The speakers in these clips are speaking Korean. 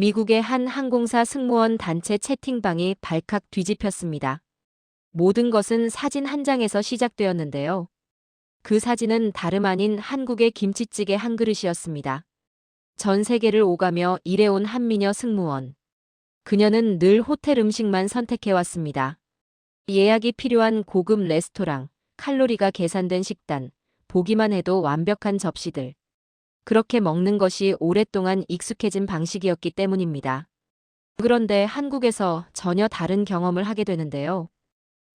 미국의 한 항공사 승무원 단체 채팅방이 발칵 뒤집혔습니다. 모든 것은 사진 한 장에서 시작되었는데요. 그 사진은 다름 아닌 한국의 김치찌개 한 그릇이었습니다. 전 세계를 오가며 일해온 한미녀 승무원. 그녀는 늘 호텔 음식만 선택해왔습니다. 예약이 필요한 고급 레스토랑, 칼로리가 계산된 식단, 보기만 해도 완벽한 접시들. 그렇게 먹는 것이 오랫동안 익숙해진 방식이었기 때문입니다. 그런데 한국에서 전혀 다른 경험을 하게 되는데요.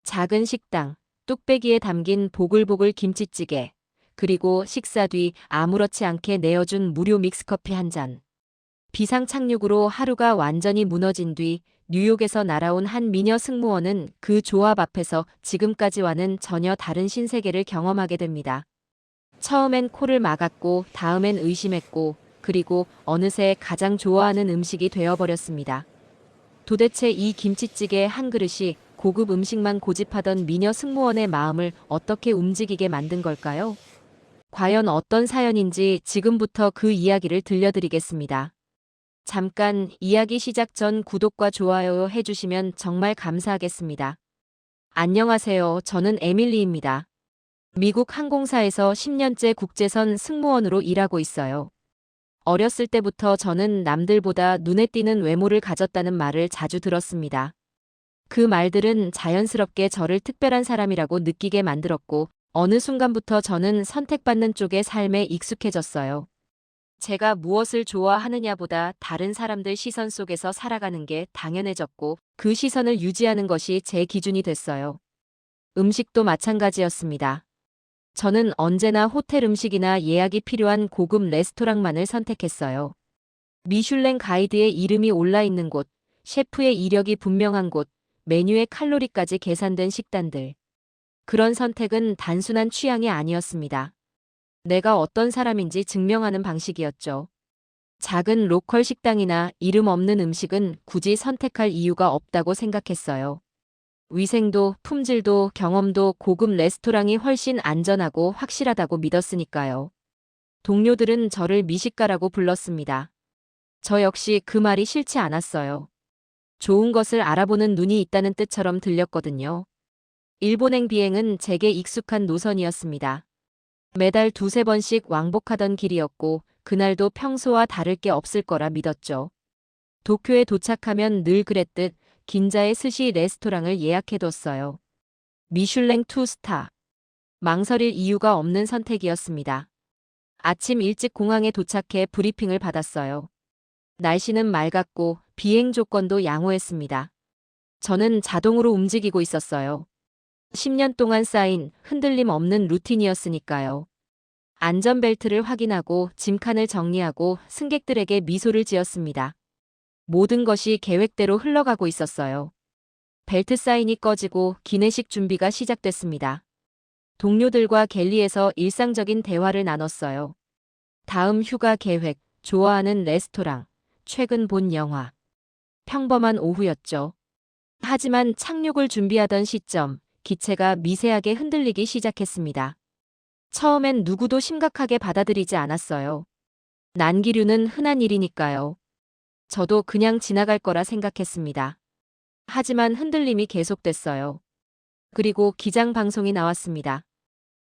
작은 식당, 뚝배기에 담긴 보글보글 김치찌개, 그리고 식사 뒤 아무렇지 않게 내어준 무료 믹스커피 한 잔. 비상 착륙으로 하루가 완전히 무너진 뒤 뉴욕에서 날아온 한 미녀 승무원은 그 조합 앞에서 지금까지와는 전혀 다른 신세계를 경험하게 됩니다. 처음엔 코를 막았고 다음엔 의심했고 그리고 어느새 가장 좋아하는 음식이 되어버렸습니다. 도대체 이 김치찌개 한 그릇이 고급 음식만 고집하던 미녀 승무원의 마음을 어떻게 움직이게 만든 걸까요? 과연 어떤 사연인지 지금부터 그 이야기를 들려드리겠습니다. 잠깐 이야기 시작 전 구독과 좋아요 해주시면 정말 감사하겠습니다. 안녕하세요. 저는 에밀리입니다. 미국 항공사에서 10년째 국제선 승무원으로 일하고 있어요. 어렸을 때부터 저는 남들보다 눈에 띄는 외모를 가졌다는 말을 자주 들었습니다. 그 말들은 자연스럽게 저를 특별한 사람이라고 느끼게 만들었고, 어느 순간부터 저는 선택받는 쪽의 삶에 익숙해졌어요. 제가 무엇을 좋아하느냐보다 다른 사람들 시선 속에서 살아가는 게 당연해졌고, 그 시선을 유지하는 것이 제 기준이 됐어요. 음식도 마찬가지였습니다. 저는 언제나 호텔 음식이나 예약이 필요한 고급 레스토랑만을 선택했어요. 미슐랭 가이드에 이름이 올라 있는 곳, 셰프의 이력이 분명한 곳, 메뉴의 칼로리까지 계산된 식단들. 그런 선택은 단순한 취향이 아니었습니다. 내가 어떤 사람인지 증명하는 방식이었죠. 작은 로컬 식당이나 이름 없는 음식은 굳이 선택할 이유가 없다고 생각했어요. 위생도 품질도 경험도 고급 레스토랑이 훨씬 안전하고 확실하다고 믿었으니까요. 동료들은 저를 미식가라고 불렀습니다. 저 역시 그 말이 싫지 않았어요. 좋은 것을 알아보는 눈이 있다는 뜻처럼 들렸거든요. 일본행 비행은 제게 익숙한 노선이었습니다. 매달 두세 번씩 왕복하던 길이었고 그날도 평소와 다를 게 없을 거라 믿었죠. 도쿄에 도착하면 늘 그랬듯 긴자의 스시 레스토랑을 예약해뒀어요. 미슐랭 투스타. 망설일 이유가 없는 선택이었습니다. 아침 일찍 공항에 도착해 브리핑을 받았어요. 날씨는 맑았고 비행 조건도 양호했습니다. 저는 자동으로 움직이고 있었어요. 10년 동안 쌓인 흔들림 없는 루틴이었으니까요. 안전벨트를 확인하고 짐칸을 정리하고 승객들에게 미소를 지었습니다. 모든 것이 계획대로 흘러가고 있었어요. 벨트 사인이 꺼지고 기내식 준비가 시작됐습니다. 동료들과 갤리에서 일상적인 대화를 나눴어요. 다음 휴가 계획, 좋아하는 레스토랑, 최근 본 영화. 평범한 오후였죠. 하지만 착륙을 준비하던 시점, 기체가 미세하게 흔들리기 시작했습니다. 처음엔 누구도 심각하게 받아들이지 않았어요. 난기류는 흔한 일이니까요. 저도 그냥 지나갈 거라 생각했습니다. 하지만 흔들림이 계속됐어요. 그리고 기장 방송이 나왔습니다.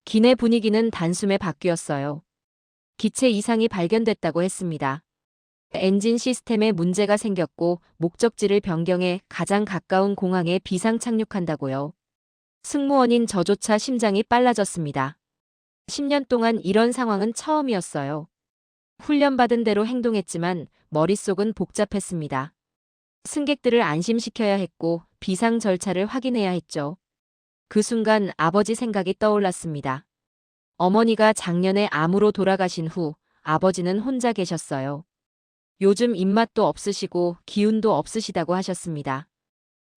기내 분위기는 단숨에 바뀌었어요. 기체 이상이 발견됐다고 했습니다. 엔진 시스템에 문제가 생겼고 목적지를 변경해 가장 가까운 공항에 비상 착륙한다고요. 승무원인 저조차 심장이 빨라졌습니다. 10년 동안 이런 상황은 처음이었어요. 훈련받은 대로 행동했지만 머릿속은 복잡했습니다. 승객들을 안심시켜야 했고 비상 절차를 확인해야 했죠. 그 순간 아버지 생각이 떠올랐습니다. 어머니가 작년에 암으로 돌아가신 후 아버지는 혼자 계셨어요. 요즘 입맛도 없으시고 기운도 없으시다고 하셨습니다.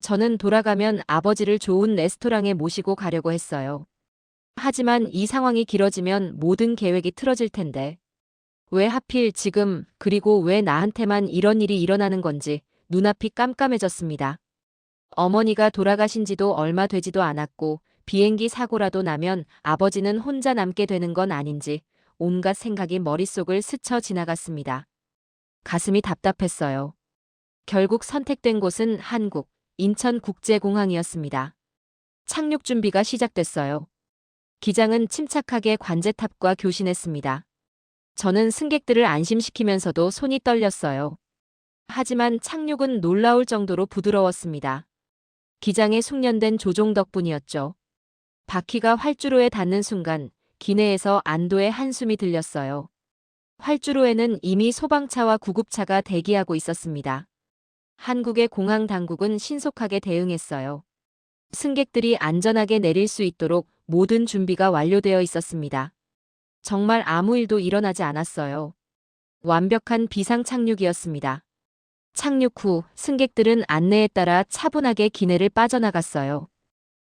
저는 돌아가면 아버지를 좋은 레스토랑에 모시고 가려고 했어요. 하지만 이 상황이 길어지면 모든 계획이 틀어질 텐데. 왜 하필 지금 그리고 왜 나한테만 이런 일이 일어나는 건지 눈앞이 깜깜해졌습니다. 어머니가 돌아가신 지도 얼마 되지도 않았고 비행기 사고라도 나면 아버지는 혼자 남게 되는 건 아닌지 온갖 생각이 머릿속을 스쳐 지나갔습니다. 가슴이 답답했어요. 결국 선택된 곳은 한국, 인천국제공항이었습니다. 착륙 준비가 시작됐어요. 기장은 침착하게 관제탑과 교신했습니다. 저는 승객들을 안심시키면서도 손이 떨렸어요. 하지만 착륙은 놀라울 정도로 부드러웠습니다. 기장의 숙련된 조종 덕분이었죠. 바퀴가 활주로에 닿는 순간 기내에서 안도의 한숨이 들렸어요. 활주로에는 이미 소방차와 구급차가 대기하고 있었습니다. 한국의 공항 당국은 신속하게 대응했어요. 승객들이 안전하게 내릴 수 있도록 모든 준비가 완료되어 있었습니다. 정말 아무 일도 일어나지 않았어요. 완벽한 비상 착륙이었습니다. 착륙 후 승객들은 안내에 따라 차분하게 기내를 빠져나갔어요.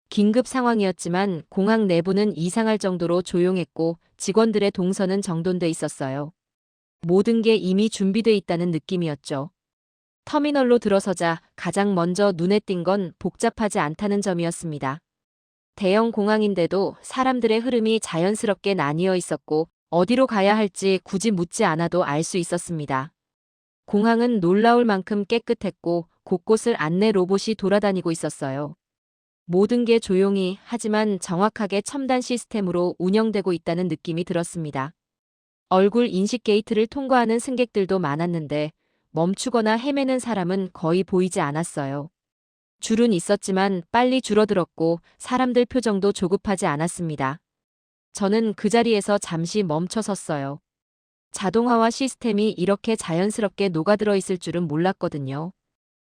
긴급 상황이었지만 공항 내부는 이상할 정도로 조용했고 직원들의 동선은 정돈돼 있었어요. 모든 게 이미 준비돼 있다는 느낌이었죠. 터미널로 들어서자 가장 먼저 눈에 띈 건 복잡하지 않다는 점이었습니다. 대형 공항인데도 사람들의 흐름이 자연스럽게 나뉘어 있었고 어디로 가야 할지 굳이 묻지 않아도 알 수 있었습니다. 공항은 놀라울 만큼 깨끗했고 곳곳을 안내 로봇이 돌아다니고 있었어요. 모든 게 조용히 하지만 정확하게 첨단 시스템으로 운영되고 있다는 느낌이 들었습니다. 얼굴 인식 게이트를 통과하는 승객들도 많았는데 멈추거나 헤매는 사람은 거의 보이지 않았어요. 줄은 있었지만 빨리 줄어들었고 사람들 표정도 조급하지 않았습니다. 저는 그 자리에서 잠시 멈춰 섰어요. 자동화와 시스템이 이렇게 자연스럽게 녹아들어 있을 줄은 몰랐거든요.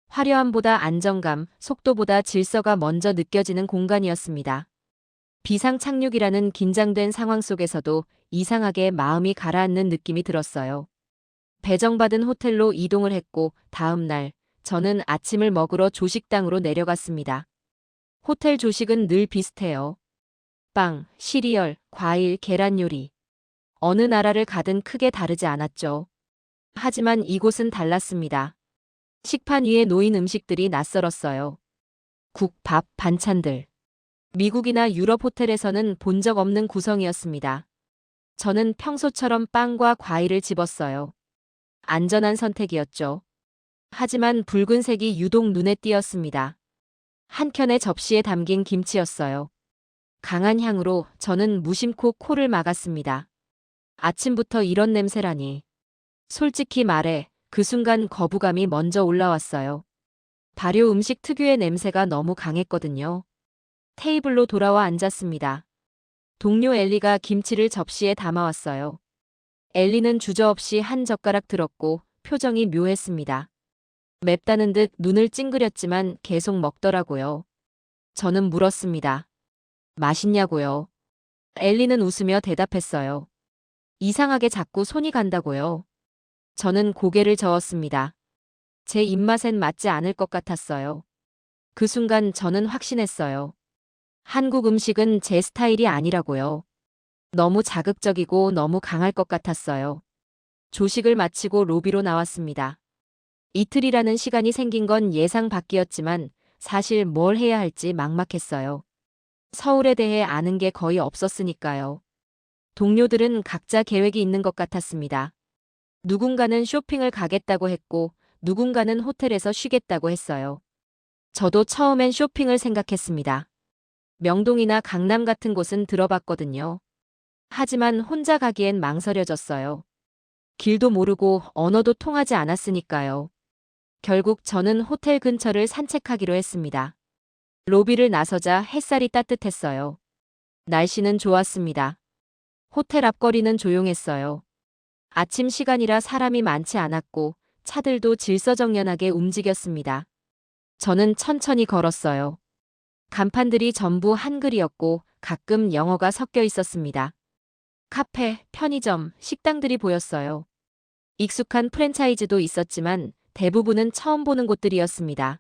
화려함보다 안정감, 속도보다 질서가 먼저 느껴지는 공간이었습니다. 비상 착륙이라는 긴장된 상황 속에서도 이상하게 마음이 가라앉는 느낌이 들었어요. 배정받은 호텔로 이동을 했고 다음 날 저는 아침을 먹으러 조식당으로 내려갔습니다. 호텔 조식은 늘 비슷해요. 빵, 시리얼, 과일, 계란 요리. 어느 나라를 가든 크게 다르지 않았죠. 하지만 이곳은 달랐습니다. 식판 위에 놓인 음식들이 낯설었어요. 국, 밥, 반찬들. 미국이나 유럽 호텔에서는 본 적 없는 구성이었습니다. 저는 평소처럼 빵과 과일을 집었어요. 안전한 선택이었죠. 하지만 붉은색이 유독 눈에 띄었습니다. 한켠의 접시에 담긴 김치였어요. 강한 향으로 저는 무심코 코를 막았습니다. 아침부터 이런 냄새라니. 솔직히 말해 그 순간 거부감이 먼저 올라왔어요. 발효 음식 특유의 냄새가 너무 강했거든요. 테이블로 돌아와 앉았습니다. 동료 엘리가 김치를 접시에 담아왔어요. 엘리는 주저없이 한 젓가락 들었고 표정이 묘했습니다. 맵다는 듯 눈을 찡그렸지만 계속 먹더라고요. 저는 물었습니다. 맛있냐고요? 엘리는 웃으며 대답했어요. 이상하게 자꾸 손이 간다고요. 저는 고개를 저었습니다. 제 입맛엔 맞지 않을 것 같았어요. 그 순간 저는 확신했어요. 한국 음식은 제 스타일이 아니라고요. 너무 자극적이고 너무 강할 것 같았어요. 조식을 마치고 로비로 나왔습니다. 이틀이라는 시간이 생긴 건 예상 밖이었지만 사실 뭘 해야 할지 막막했어요. 서울에 대해 아는 게 거의 없었으니까요. 동료들은 각자 계획이 있는 것 같았습니다. 누군가는 쇼핑을 가겠다고 했고 누군가는 호텔에서 쉬겠다고 했어요. 저도 처음엔 쇼핑을 생각했습니다. 명동이나 강남 같은 곳은 들어봤거든요. 하지만 혼자 가기엔 망설여졌어요. 길도 모르고 언어도 통하지 않았으니까요. 결국 저는 호텔 근처를 산책하기로 했습니다. 로비를 나서자 햇살이 따뜻했어요. 날씨는 좋았습니다. 호텔 앞거리는 조용했어요. 아침 시간이라 사람이 많지 않았고 차들도 질서정연하게 움직였습니다. 저는 천천히 걸었어요. 간판들이 전부 한글이었고 가끔 영어가 섞여 있었습니다. 카페, 편의점, 식당들이 보였어요. 익숙한 프랜차이즈도 있었지만 대부분은 처음 보는 곳들이었습니다.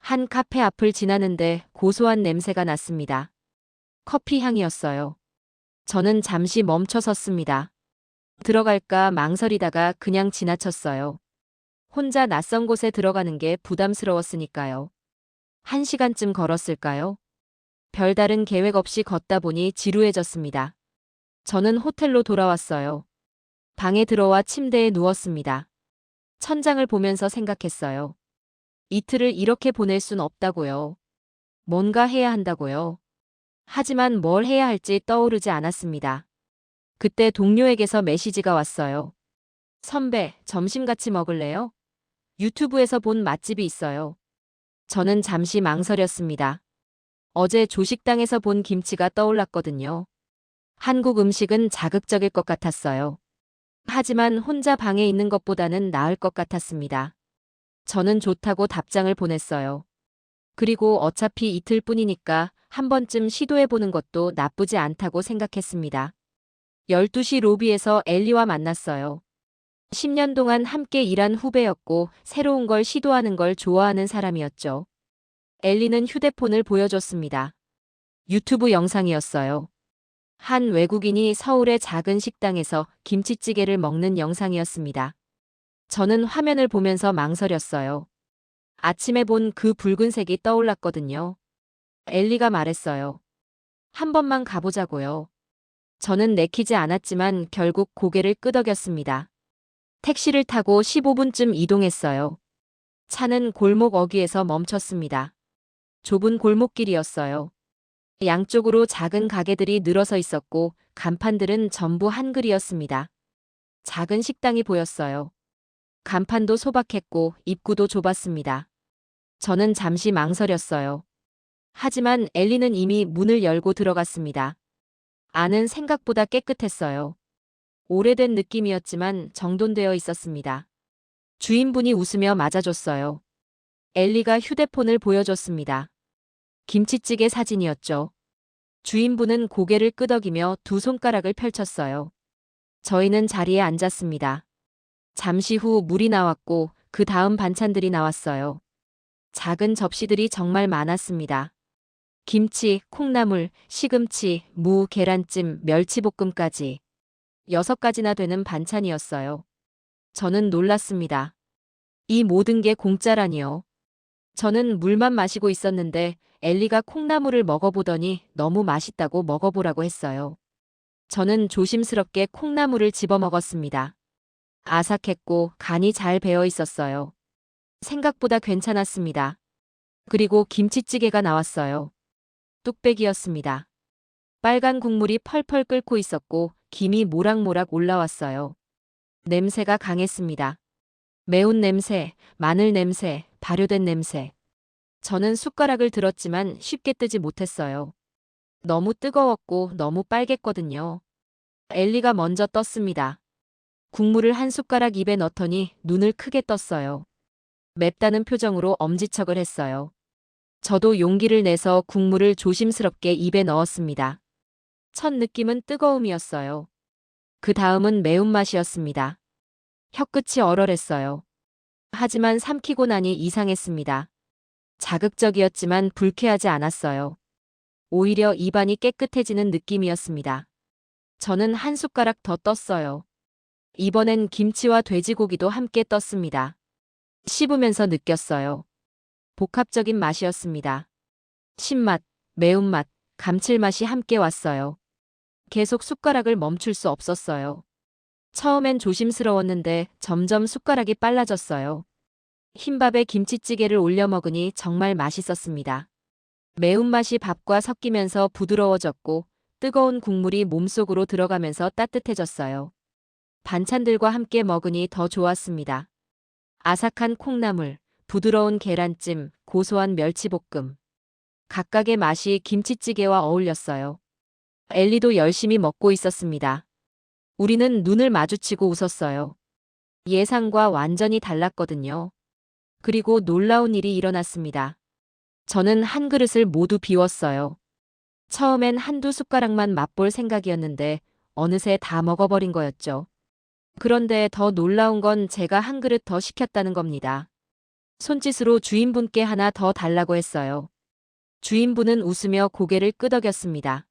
한 카페 앞을 지나는데 고소한 냄새가 났습니다. 커피 향이었어요. 저는 잠시 멈춰 섰습니다. 들어갈까 망설이다가 그냥 지나쳤어요. 혼자 낯선 곳에 들어가는 게 부담스러웠으니까요. 한 시간쯤 걸었을까요? 별다른 계획 없이 걷다 보니 지루해졌습니다. 저는 호텔로 돌아왔어요. 방에 들어와 침대에 누웠습니다. 천장을 보면서 생각했어요. 이틀을 이렇게 보낼 순 없다고요. 뭔가 해야 한다고요. 하지만 뭘 해야 할지 떠오르지 않았습니다. 그때 동료에게서 메시지가 왔어요. 선배, 점심 같이 먹을래요? 유튜브에서 본 맛집이 있어요. 저는 잠시 망설였습니다. 어제 조식당에서 본 김치가 떠올랐거든요. 한국 음식은 자극적일 것 같았어요. 하지만 혼자 방에 있는 것보다는 나을 것 같았습니다. 저는 좋다고 답장을 보냈어요. 그리고 어차피 이틀 뿐이니까 한 번쯤 시도해보는 것도 나쁘지 않다고 생각했습니다. 12시 로비에서 엘리와 만났어요. 10년 동안 함께 일한 후배였고 새로운 걸 시도하는 걸 좋아하는 사람이었죠. 엘리는 휴대폰을 보여줬습니다. 유튜브 영상이었어요. 한 외국인이 서울의 작은 식당에서 김치찌개를 먹는 영상이었습니다. 저는 화면을 보면서 망설였어요. 아침에 본 그 붉은색이 떠올랐거든요. 엘리가 말했어요. 한 번만 가보자고요. 저는 내키지 않았지만 결국 고개를 끄덕였습니다. 택시를 타고 15분쯤 이동했어요. 차는 골목 어귀에서 멈췄습니다. 좁은 골목길이었어요. 양쪽으로 작은 가게들이 늘어서 있었고 간판들은 전부 한글이었습니다. 작은 식당이 보였어요. 간판도 소박했고 입구도 좁았습니다. 저는 잠시 망설였어요. 하지만 엘리는 이미 문을 열고 들어갔습니다. 안은 생각보다 깨끗했어요. 오래된 느낌이었지만 정돈되어 있었습니다. 주인분이 웃으며 맞아줬어요. 엘리가 휴대폰을 보여줬습니다. 김치찌개 사진이었죠. 주인분은 고개를 끄덕이며 두 손가락을 펼쳤어요. 저희는 자리에 앉았습니다. 잠시 후 물이 나왔고 그 다음 반찬들이 나왔어요. 작은 접시들이 정말 많았습니다. 김치, 콩나물, 시금치, 무, 계란찜, 멸치볶음까지. 여섯 가지나 되는 반찬이었어요. 저는 놀랐습니다. 이 모든 게 공짜라니요. 저는 물만 마시고 있었는데 엘리가 콩나물을 먹어보더니 너무 맛있다고 먹어보라고 했어요. 저는 조심스럽게 콩나물을 집어 먹었습니다. 아삭했고 간이 잘 배어 있었어요. 생각보다 괜찮았습니다. 그리고 김치찌개가 나왔어요. 뚝배기였습니다. 빨간 국물이 펄펄 끓고 있었고 김이 모락모락 올라왔어요. 냄새가 강했습니다. 매운 냄새, 마늘 냄새, 발효된 냄새. 저는 숟가락을 들었지만 쉽게 뜨지 못했어요. 너무 뜨거웠고 너무 빨갰거든요. 엘리가 먼저 떴습니다. 국물을 한 숟가락 입에 넣더니 눈을 크게 떴어요. 맵다는 표정으로 엄지척을 했어요. 저도 용기를 내서 국물을 조심스럽게 입에 넣었습니다. 첫 느낌은 뜨거움이었어요. 그 다음은 매운맛이었습니다. 혀끝이 얼얼했어요. 하지만 삼키고 나니 이상했습니다. 자극적이었지만 불쾌하지 않았어요. 오히려 입안이 깨끗해지는 느낌이었습니다. 저는 한 숟가락 더 떴어요. 이번엔 김치와 돼지고기도 함께 떴습니다. 씹으면서 느꼈어요. 복합적인 맛이었습니다. 신맛, 매운맛, 감칠맛이 함께 왔어요. 계속 숟가락을 멈출 수 없었어요. 처음엔 조심스러웠는데 점점 숟가락이 빨라졌어요. 흰밥에 김치찌개를 올려 먹으니 정말 맛있었습니다. 매운맛이 밥과 섞이면서 부드러워졌고 뜨거운 국물이 몸속으로 들어가면서 따뜻해졌어요. 반찬들과 함께 먹으니 더 좋았습니다. 아삭한 콩나물, 부드러운 계란찜, 고소한 멸치볶음. 각각의 맛이 김치찌개와 어울렸어요. 엘리도 열심히 먹고 있었습니다. 우리는 눈을 마주치고 웃었어요. 예상과 완전히 달랐거든요. 그리고 놀라운 일이 일어났습니다. 저는 한 그릇을 모두 비웠어요. 처음엔 한두 숟가락만 맛볼 생각이었는데 어느새 다 먹어버린 거였죠. 그런데 더 놀라운 건 제가 한 그릇 더 시켰다는 겁니다. 손짓으로 주인분께 하나 더 달라고 했어요. 주인분은 웃으며 고개를 끄덕였습니다.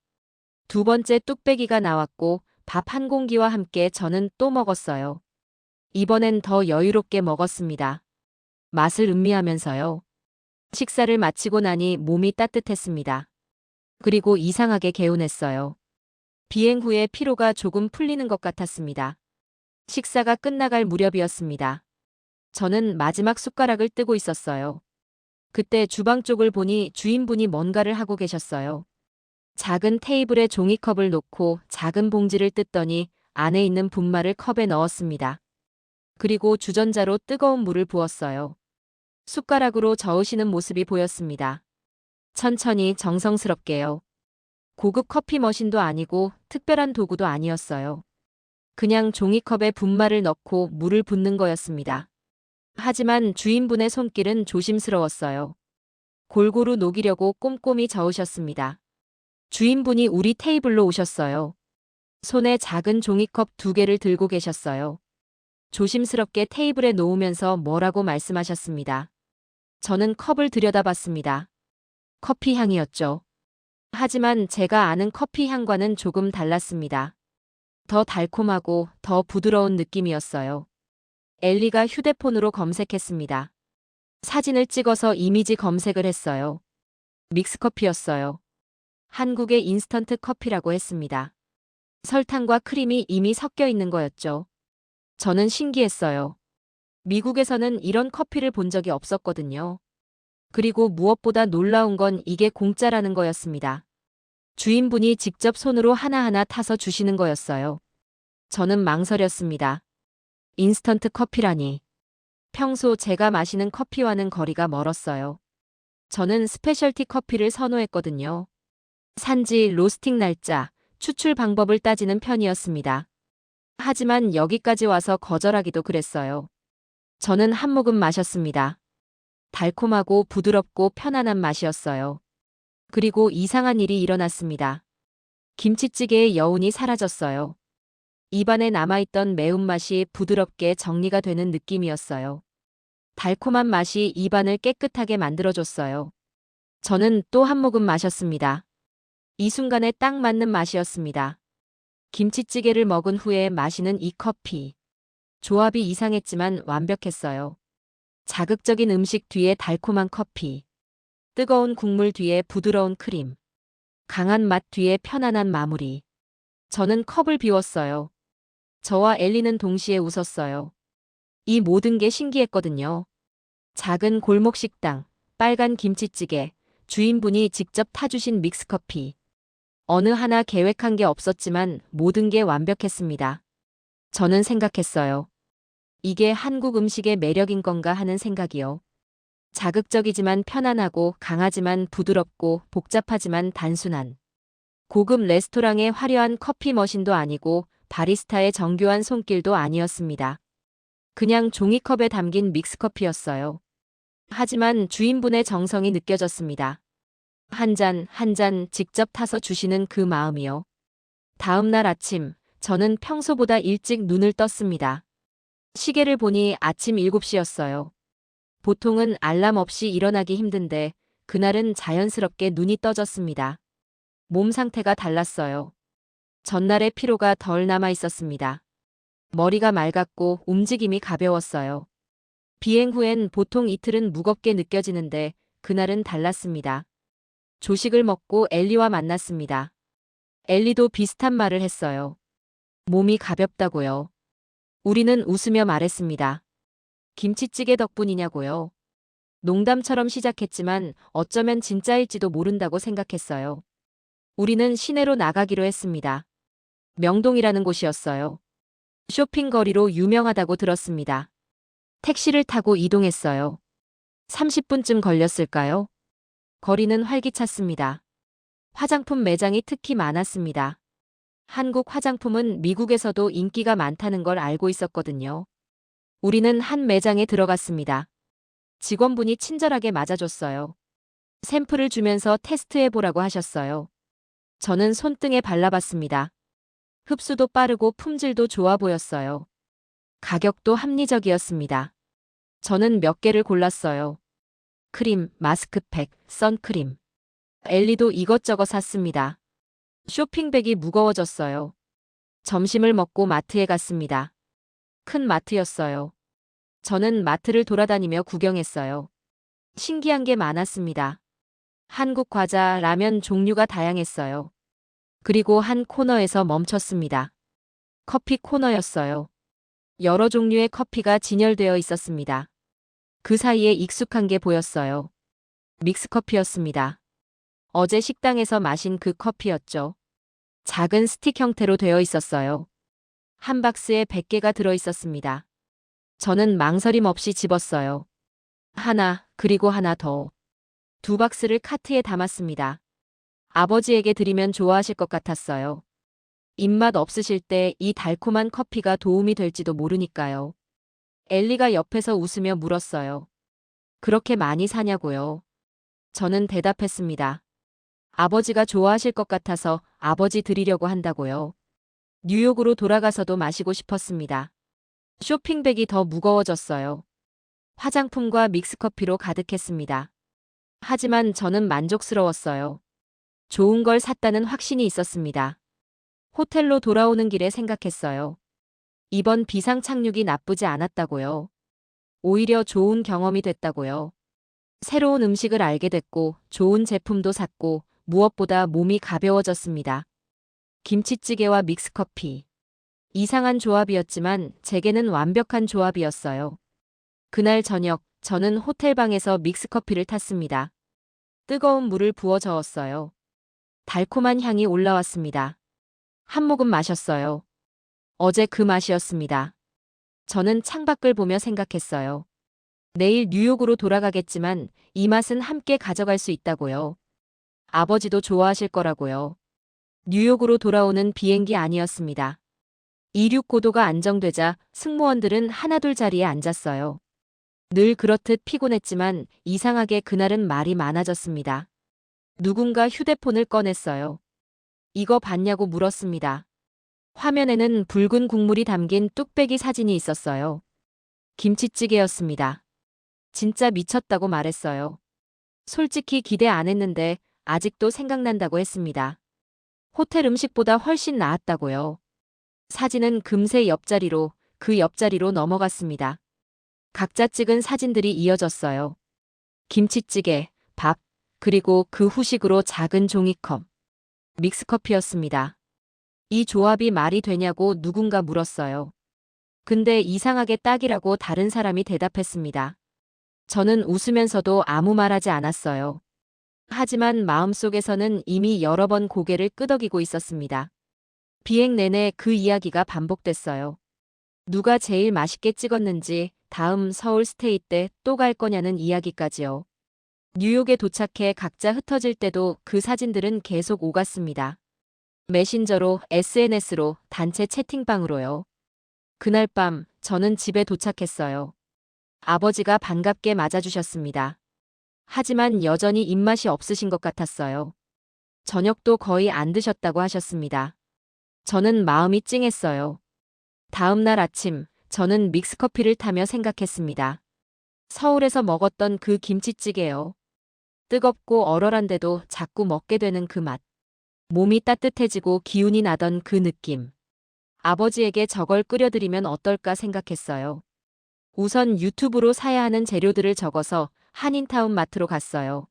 두 번째 뚝배기가 나왔고 밥 한 공기와 함께 저는 또 먹었어요. 이번엔 더 여유롭게 먹었습니다. 맛을 음미하면서요. 식사를 마치고 나니 몸이 따뜻했습니다. 그리고 이상하게 개운했어요. 비행 후에 피로가 조금 풀리는 것 같았습니다. 식사가 끝나갈 무렵이었습니다. 저는 마지막 숟가락을 뜨고 있었어요. 그때 주방 쪽을 보니 주인분이 뭔가를 하고 계셨어요. 작은 테이블에 종이컵을 놓고 작은 봉지를 뜯더니 안에 있는 분말을 컵에 넣었습니다. 그리고 주전자로 뜨거운 물을 부었어요. 숟가락으로 저으시는 모습이 보였습니다. 천천히 정성스럽게요. 고급 커피 머신도 아니고 특별한 도구도 아니었어요. 그냥 종이컵에 분말을 넣고 물을 붓는 거였습니다. 하지만 주인분의 손길은 조심스러웠어요. 골고루 녹이려고 꼼꼼히 저으셨습니다. 주인분이 우리 테이블로 오셨어요. 손에 작은 종이컵 두 개를 들고 계셨어요. 조심스럽게 테이블에 놓으면서 뭐라고 말씀하셨습니다. 저는 컵을 들여다봤습니다. 커피 향이었죠. 하지만 제가 아는 커피 향과는 조금 달랐습니다. 더 달콤하고 더 부드러운 느낌이었어요. 엘리가 휴대폰으로 검색했습니다. 사진을 찍어서 이미지 검색을 했어요. 믹스커피였어요. 한국의 인스턴트 커피라고 했습니다. 설탕과 크림이 이미 섞여 있는 거였죠. 저는 신기했어요. 미국에서는 이런 커피를 본 적이 없었거든요. 그리고 무엇보다 놀라운 건 이게 공짜라는 거였습니다. 주인분이 직접 손으로 하나하나 타서 주시는 거였어요. 저는 망설였습니다. 인스턴트 커피라니. 평소 제가 마시는 커피와는 거리가 멀었어요. 저는 스페셜티 커피를 선호했거든요. 산지, 로스팅 날짜, 추출 방법을 따지는 편이었습니다. 하지만 여기까지 와서 거절하기도 그랬어요. 저는 한 모금 마셨습니다. 달콤하고 부드럽고 편안한 맛이었어요. 그리고 이상한 일이 일어났습니다. 김치찌개의 여운이 사라졌어요. 입안에 남아있던 매운맛이 부드럽게 정리가 되는 느낌이었어요. 달콤한 맛이 입안을 깨끗하게 만들어줬어요. 저는 또 한 모금 마셨습니다. 이 순간에 딱 맞는 맛이었습니다. 김치찌개를 먹은 후에 마시는 이 커피. 조합이 이상했지만 완벽했어요. 자극적인 음식 뒤에 달콤한 커피. 뜨거운 국물 뒤에 부드러운 크림. 강한 맛 뒤에 편안한 마무리. 저는 컵을 비웠어요. 저와 엘리는 동시에 웃었어요. 이 모든 게 신기했거든요. 작은 골목 식당, 빨간 김치찌개, 주인분이 직접 타주신 믹스커피. 어느 하나 계획한 게 없었지만 모든 게 완벽했습니다. 저는 생각했어요. 이게 한국 음식의 매력인 건가 하는 생각이요. 자극적이지만 편안하고 강하지만 부드럽고 복잡하지만 단순한. 고급 레스토랑의 화려한 커피 머신도 아니고 바리스타의 정교한 손길도 아니었습니다. 그냥 종이컵에 담긴 믹스커피였어요. 하지만 주인분의 정성이 느껴졌습니다. 한 잔, 한 잔 직접 타서 주시는 그 마음이요. 다음 날 아침, 저는 평소보다 일찍 눈을 떴습니다. 시계를 보니 아침 7시였어요. 보통은 알람 없이 일어나기 힘든데, 그날은 자연스럽게 눈이 떠졌습니다. 몸 상태가 달랐어요. 전날의 피로가 덜 남아 있었습니다. 머리가 맑았고 움직임이 가벼웠어요. 비행 후엔 보통 이틀은 무겁게 느껴지는데 그날은 달랐습니다. 조식을 먹고 엘리와 만났습니다. 엘리도 비슷한 말을 했어요. 몸이 가볍다고요. 우리는 웃으며 말했습니다. 김치찌개 덕분이냐고요. 농담처럼 시작했지만 어쩌면 진짜일지도 모른다고 생각했어요. 우리는 시내로 나가기로 했습니다. 명동이라는 곳이었어요. 쇼핑거리로 유명하다고 들었습니다. 택시를 타고 이동했어요. 30분쯤 걸렸을까요? 거리는 활기찼습니다. 화장품 매장이 특히 많았습니다. 한국 화장품은 미국에서도 인기가 많다는 걸 알고 있었거든요. 우리는 한 매장에 들어갔습니다. 직원분이 친절하게 맞아줬어요. 샘플을 주면서 테스트해보라고 하셨어요. 저는 손등에 발라봤습니다. 흡수도 빠르고 품질도 좋아 보였어요. 가격도 합리적이었습니다. 저는 몇 개를 골랐어요. 크림, 마스크팩, 선크림. 엘리도 이것저것 샀습니다. 쇼핑백이 무거워졌어요. 점심을 먹고 마트에 갔습니다. 큰 마트였어요. 저는 마트를 돌아다니며 구경했어요. 신기한 게 많았습니다. 한국 과자, 라면 종류가 다양했어요. 그리고 한 코너에서 멈췄습니다. 커피 코너였어요. 여러 종류의 커피가 진열되어 있었습니다. 그 사이에 익숙한 게 보였어요. 믹스커피였습니다. 어제 식당에서 마신 그 커피였죠. 작은 스틱 형태로 되어 있었어요. 한 박스에 100개가 들어 있었습니다. 저는 망설임 없이 집었어요. 하나, 그리고 하나 더. 두 박스를 카트에 담았습니다. 아버지에게 드리면 좋아하실 것 같았어요. 입맛 없으실 때 이 달콤한 커피가 도움이 될지도 모르니까요. 엘리가 옆에서 웃으며 물었어요. 그렇게 많이 사냐고요? 저는 대답했습니다. 아버지가 좋아하실 것 같아서 아버지 드리려고 한다고요. 뉴욕으로 돌아가서도 마시고 싶었습니다. 쇼핑백이 더 무거워졌어요. 화장품과 믹스커피로 가득했습니다. 하지만 저는 만족스러웠어요. 좋은 걸 샀다는 확신이 있었습니다. 호텔로 돌아오는 길에 생각했어요. 이번 비상 착륙이 나쁘지 않았다고요. 오히려 좋은 경험이 됐다고요. 새로운 음식을 알게 됐고 좋은 제품도 샀고 무엇보다 몸이 가벼워졌습니다. 김치찌개와 믹스커피. 이상한 조합이었지만 제게는 완벽한 조합이었어요. 그날 저녁 저는 호텔방에서 믹스커피를 탔습니다. 뜨거운 물을 부어 저었어요. 달콤한 향이 올라왔습니다. 한 모금 마셨어요. 어제 그 맛이었습니다. 저는 창밖을 보며 생각했어요. 내일 뉴욕으로 돌아가겠지만 이 맛은 함께 가져갈 수 있다고요. 아버지도 좋아하실 거라고요. 뉴욕으로 돌아오는 비행기 아니었습니다. 이륙 고도가 안정되자 승무원들은 하나둘 자리에 앉았어요. 늘 그렇듯 피곤했지만 이상하게 그날은 말이 많아졌습니다. 누군가 휴대폰을 꺼냈어요. 이거 봤냐고 물었습니다. 화면에는 붉은 국물이 담긴 뚝배기 사진이 있었어요. 김치찌개였습니다. 진짜 미쳤다고 말했어요. 솔직히 기대 안 했는데 아직도 생각난다고 했습니다. 호텔 음식보다 훨씬 나았다고요. 사진은 금세 옆자리로 그 옆자리로 넘어갔습니다. 각자 찍은 사진들이 이어졌어요. 김치찌개, 밥, 그리고 그 후식으로 작은 종이컵. 믹스커피였습니다. 이 조합이 말이 되냐고 누군가 물었어요. 근데 이상하게 딱이라고 다른 사람이 대답했습니다. 저는 웃으면서도 아무 말하지 않았어요. 하지만 마음속에서는 이미 여러 번 고개를 끄덕이고 있었습니다. 비행 내내 그 이야기가 반복됐어요. 누가 제일 맛있게 찍었는지, 다음 서울 스테이 때 또 갈 거냐는 이야기까지요. 뉴욕에 도착해 각자 흩어질 때도 그 사진들은 계속 오갔습니다. 메신저로, SNS로, 단체 채팅방으로요. 그날 밤 저는 집에 도착했어요. 아버지가 반갑게 맞아주셨습니다. 하지만 여전히 입맛이 없으신 것 같았어요. 저녁도 거의 안 드셨다고 하셨습니다. 저는 마음이 찡했어요. 다음 날 아침, 저는 믹스커피를 타며 생각했습니다. 서울에서 먹었던 그 김치찌개요. 뜨겁고 얼얼한데도 자꾸 먹게 되는 그 맛. 몸이 따뜻해지고 기운이 나던 그 느낌. 아버지에게 저걸 끓여드리면 어떨까 생각했어요. 우선 유튜브로 사야 하는 재료들을 적어서 한인타운 마트로 갔어요.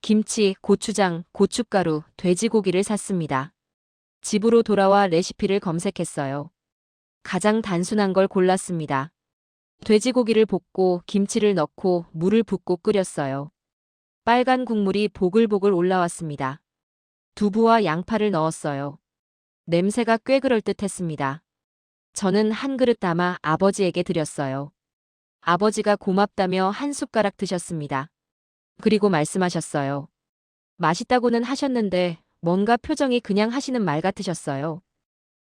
김치, 고추장, 고춧가루, 돼지고기를 샀습니다. 집으로 돌아와 레시피를 검색했어요. 가장 단순한 걸 골랐습니다. 돼지고기를 볶고 김치를 넣고 물을 붓고 끓였어요. 빨간 국물이 보글보글 올라왔습니다. 두부와 양파를 넣었어요. 냄새가 꽤 그럴듯했습니다. 저는 한 그릇 담아 아버지에게 드렸어요. 아버지가 고맙다며 한 숟가락 드셨습니다. 그리고 말씀하셨어요. 맛있다고는 하셨는데 뭔가 표정이 그냥 하시는 말 같으셨어요.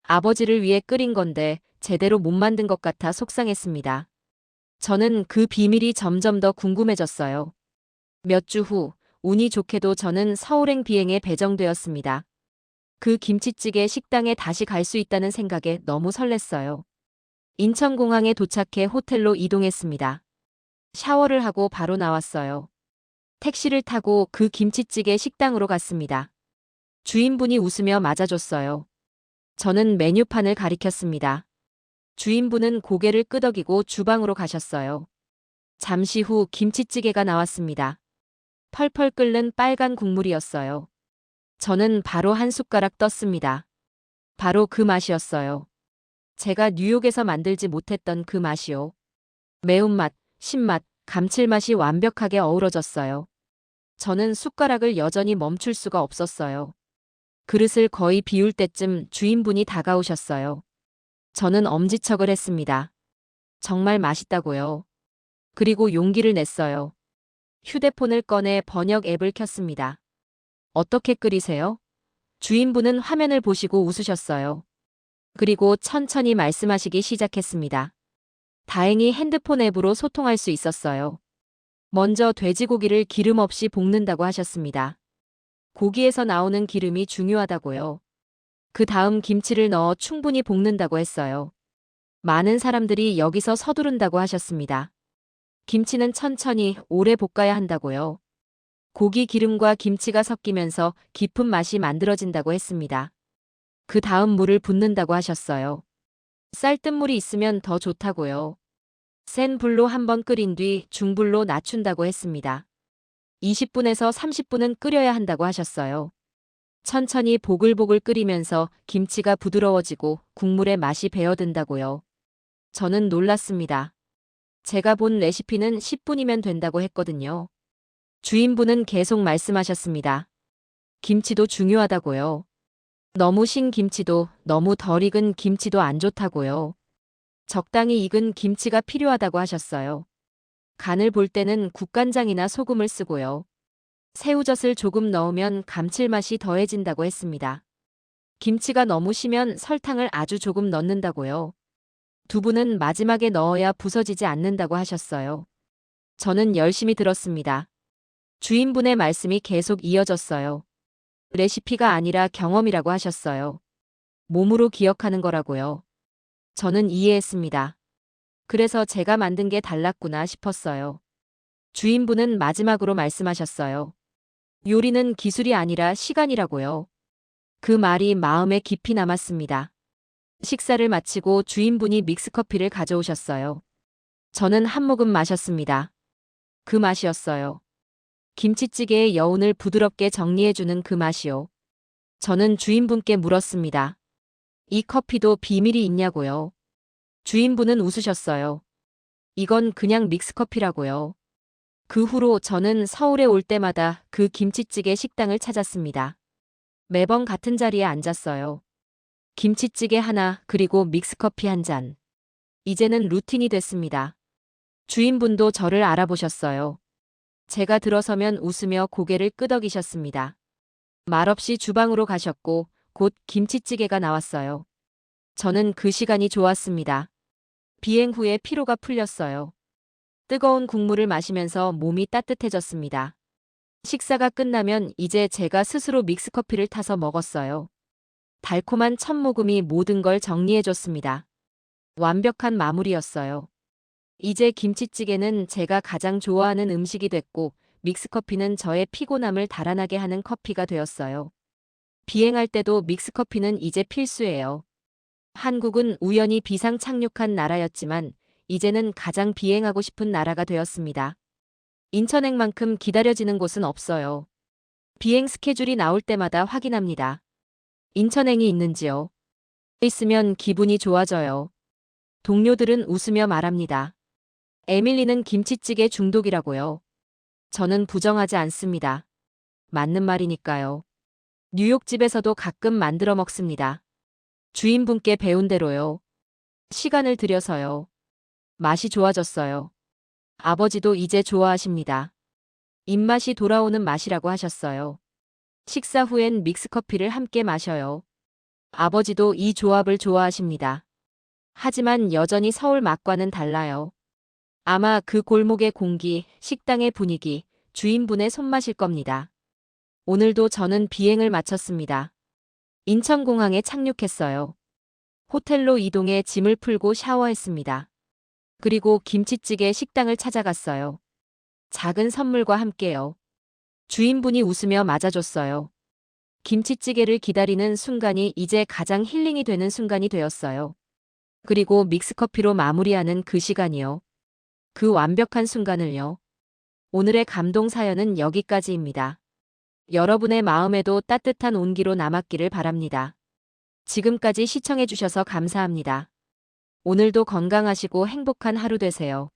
아버지를 위해 끓인 건데 제대로 못 만든 것 같아 속상했습니다. 저는 그 비밀이 점점 더 궁금해졌어요. 몇 주 후, 운이 좋게도 저는 서울행 비행에 배정되었습니다. 그 김치찌개 식당에 다시 갈 수 있다는 생각에 너무 설렜어요. 인천공항에 도착해 호텔로 이동했습니다. 샤워를 하고 바로 나왔어요. 택시를 타고 그 김치찌개 식당으로 갔습니다. 주인분이 웃으며 맞아줬어요. 저는 메뉴판을 가리켰습니다. 주인분은 고개를 끄덕이고 주방으로 가셨어요. 잠시 후 김치찌개가 나왔습니다. 펄펄 끓는 빨간 국물이었어요. 저는 바로 한 숟가락 떴습니다. 바로 그 맛이었어요. 제가 뉴욕에서 만들지 못했던 그 맛이요. 매운맛, 신맛, 감칠맛이 완벽하게 어우러졌어요. 저는 숟가락을 여전히 멈출 수가 없었어요. 그릇을 거의 비울 때쯤 주인분이 다가오셨어요. 저는 엄지척을 했습니다. 정말 맛있다고요. 그리고 용기를 냈어요. 휴대폰을 꺼내 번역 앱을 켰습니다. 어떻게 끓이세요? 주인분은 화면을 보시고 웃으셨어요. 그리고 천천히 말씀하시기 시작했습니다. 다행히 핸드폰 앱으로 소통할 수 있었어요. 먼저 돼지고기를 기름 없이 볶는다고 하셨습니다. 고기에서 나오는 기름이 중요하다고요. 그 다음 김치를 넣어 충분히 볶는다고 했어요. 많은 사람들이 여기서 서두른다고 하셨습니다. 김치는 천천히 오래 볶아야 한다고요. 고기 기름과 김치가 섞이면서 깊은 맛이 만들어진다고 했습니다. 그 다음 물을 붓는다고 하셨어요. 쌀뜨물이 있으면 더 좋다고요. 센 불로 한번 끓인 뒤 중불로 낮춘다고 했습니다. 20분에서 30분은 끓여야 한다고 하셨어요. 천천히 보글보글 끓이면서 김치가 부드러워지고 국물의 맛이 배어든다고요. 저는 놀랐습니다. 제가 본 레시피는 10분이면 된다고 했거든요. 주인분은 계속 말씀하셨습니다. 김치도 중요하다고요. 너무 신 김치도 너무 덜 익은 김치도 안 좋다고요. 적당히 익은 김치가 필요하다고 하셨어요. 간을 볼 때는 국간장이나 소금을 쓰고요. 새우젓을 조금 넣으면 감칠맛이 더해진다고 했습니다. 김치가 너무 시면 설탕을 아주 조금 넣는다고요. 두부는 마지막에 넣어야 부서지지 않는다고 하셨어요. 저는 열심히 들었습니다. 주인분의 말씀이 계속 이어졌어요. 레시피가 아니라 경험이라고 하셨어요. 몸으로 기억하는 거라고요. 저는 이해했습니다. 그래서 제가 만든 게 달랐구나 싶었어요. 주인분은 마지막으로 말씀하셨어요. 요리는 기술이 아니라 시간이라고요. 그 말이 마음에 깊이 남았습니다. 식사를 마치고 주인분이 믹스커피를 가져오셨어요. 저는 한 모금 마셨습니다. 그 맛이었어요. 김치찌개의 여운을 부드럽게 정리해주는 그 맛이요. 저는 주인분께 물었습니다. 이 커피도 비밀이 있냐고요. 주인분은 웃으셨어요. 이건 그냥 믹스커피라고요. 그 후로 저는 서울에 올 때마다 그 김치찌개 식당을 찾았습니다. 매번 같은 자리에 앉았어요. 김치찌개 하나 그리고 믹스커피 한 잔. 이제는 루틴이 됐습니다. 주인분도 저를 알아보셨어요. 제가 들어서면 웃으며 고개를 끄덕이셨습니다. 말없이 주방으로 가셨고 곧 김치찌개가 나왔어요. 저는 그 시간이 좋았습니다. 비행 후에 피로가 풀렸어요. 뜨거운 국물을 마시면서 몸이 따뜻해졌습니다. 식사가 끝나면 이제 제가 스스로 믹스커피를 타서 먹었어요. 달콤한 첫 모금이 모든 걸 정리해줬습니다. 완벽한 마무리였어요. 이제 김치찌개는 제가 가장 좋아하는 음식이 됐고 믹스커피는 저의 피곤함을 달아나게 하는 커피가 되었어요. 비행할 때도 믹스커피는 이제 필수예요. 한국은 우연히 비상 착륙한 나라였지만 이제는 가장 비행하고 싶은 나라가 되었습니다. 인천행만큼 기다려지는 곳은 없어요. 비행 스케줄이 나올 때마다 확인합니다. 인천행이 있는지요? 있으면 기분이 좋아져요. 동료들은 웃으며 말합니다. 에밀리는 김치찌개 중독이라고요. 저는 부정하지 않습니다. 맞는 말이니까요. 뉴욕집에서도 가끔 만들어 먹습니다. 주인분께 배운 대로요. 시간을 들여서요. 맛이 좋아졌어요. 아버지도 이제 좋아하십니다. 입맛이 돌아오는 맛이라고 하셨어요. 식사 후엔 믹스커피를 함께 마셔요. 아버지도 이 조합을 좋아하십니다. 하지만 여전히 서울 맛과는 달라요. 아마 그 골목의 공기, 식당의 분위기, 주인분의 손맛일 겁니다. 오늘도 저는 비행을 마쳤습니다. 인천공항에 착륙했어요. 호텔로 이동해 짐을 풀고 샤워했습니다. 그리고 김치찌개 식당을 찾아갔어요. 작은 선물과 함께요. 주인분이 웃으며 맞아줬어요. 김치찌개를 기다리는 순간이 이제 가장 힐링이 되는 순간이 되었어요. 그리고 믹스커피로 마무리하는 그 시간이요. 그 완벽한 순간을요. 오늘의 감동 사연은 여기까지입니다. 여러분의 마음에도 따뜻한 온기로 남았기를 바랍니다. 지금까지 시청해주셔서 감사합니다. 오늘도 건강하시고 행복한 하루 되세요.